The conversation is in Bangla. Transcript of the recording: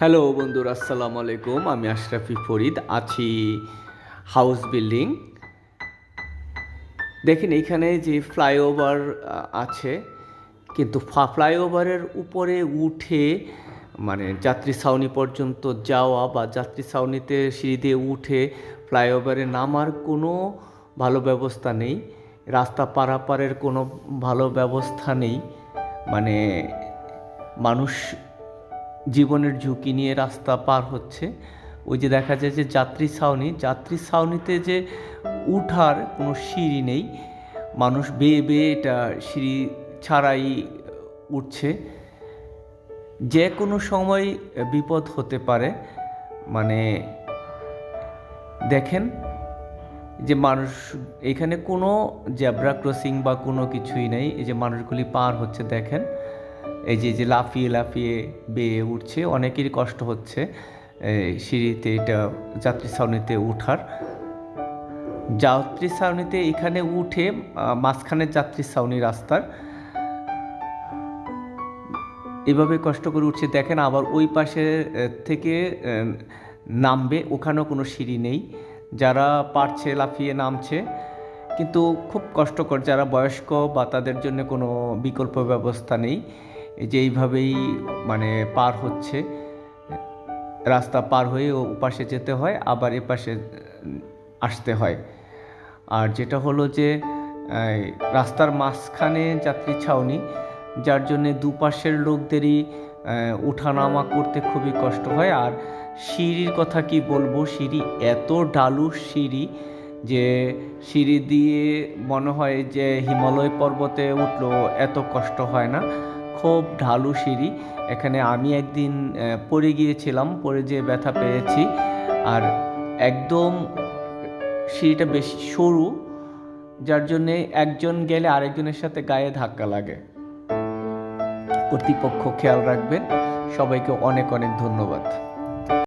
হ্যালো বন্ধুরা, আসসালামু আলাইকুম। আমি আশরাফি ফরিদ, আছি হাউস বিল্ডিং দেখেন এখানে যে ফ্লাইওভার আছে, কিন্তু ফ্লাইওভারের উপরে উঠে মানে যাত্রী ছাউনি পর্যন্ত যাওয়া বা যাত্রী ছাউনিতে সিঁড়ি দিয়ে উঠে ফ্লাইওভারে নামার কোনো ভালো ব্যবস্থা নেই। রাস্তা পারাপারের কোনো ভালো ব্যবস্থা নেই। মানে মানুষ জীবনের ঝুঁকি নিয়ে রাস্তা পার হচ্ছে। ওই যে দেখা যায় যে যাত্রী ছাউনি, যাত্রী ছাউনিতে যে উঠার কোনো সিঁড়ি নেই, মানুষ বেয়ে বেয়ে এটা সিঁড়ি ছাড়াই উঠছে। যে কোনো সময় বিপদ হতে পারে। মানে দেখেন যে মানুষ, এখানে কোনো জেব্রা ক্রসিং বা কোনো কিছুই নেই, এই যে মানুষগুলি পার হচ্ছে, দেখেন। এই যে যে লাফিয়ে লাফিয়ে বেয়ে উঠছে অনেকেরই কষ্ট হচ্ছে। সিঁড়িতে এটা যাত্রী ছাউনিতে উঠার যাত্রী ছাউনিতে এখানে উঠে আহ, মাঝখানে যাত্রী ছাউনি রাস্তার। এভাবে কষ্ট করে উঠছে। দেখেন আবার ওই পাশে থেকে নামবে ওখানেও কোনো সিঁড়ি নেই। যারা পারছে লাফিয়ে নামছে কিন্তু খুব কষ্টকর। যারা বয়স্ক বা তাদের জন্য কোনো বিকল্প ব্যবস্থা নেই। এই যে এইভাবেই মানে পার হচ্ছে রাস্তা পার হয়ে ও পাশে যেতে হয় আবার এপাশে আসতে হয়। আর যেটা হলো যে রাস্তার মাঝখানে যাত্রী ছাউনি যার জন্যে দুপাশের লোকদেরই আহ, ওঠানামা করতে খুবই কষ্ট হয়। আর সিঁড়ির কথা কি বলব সিঁড়ি এত ডালু সিঁড়ি যে সিঁড়ি দিয়ে মনে হয় যে হিমালয় পর্বতে উঠল এত কষ্ট হয় না। খুব ঢালু সিঁড়ি। এখানে আমি একদিন পড়ে গিয়েছিলাম, পড়ে যেয়ে ব্যথা পেয়েছি। আর একদম সিঁড়িটা বেশি সরু, যার জন্যে একজন গেলে আরেকজনের সাথে গায়ে ধাক্কা লাগে। কর্তৃপক্ষ খেয়াল রাখবেন। সবাইকে অনেক অনেক ধন্যবাদ।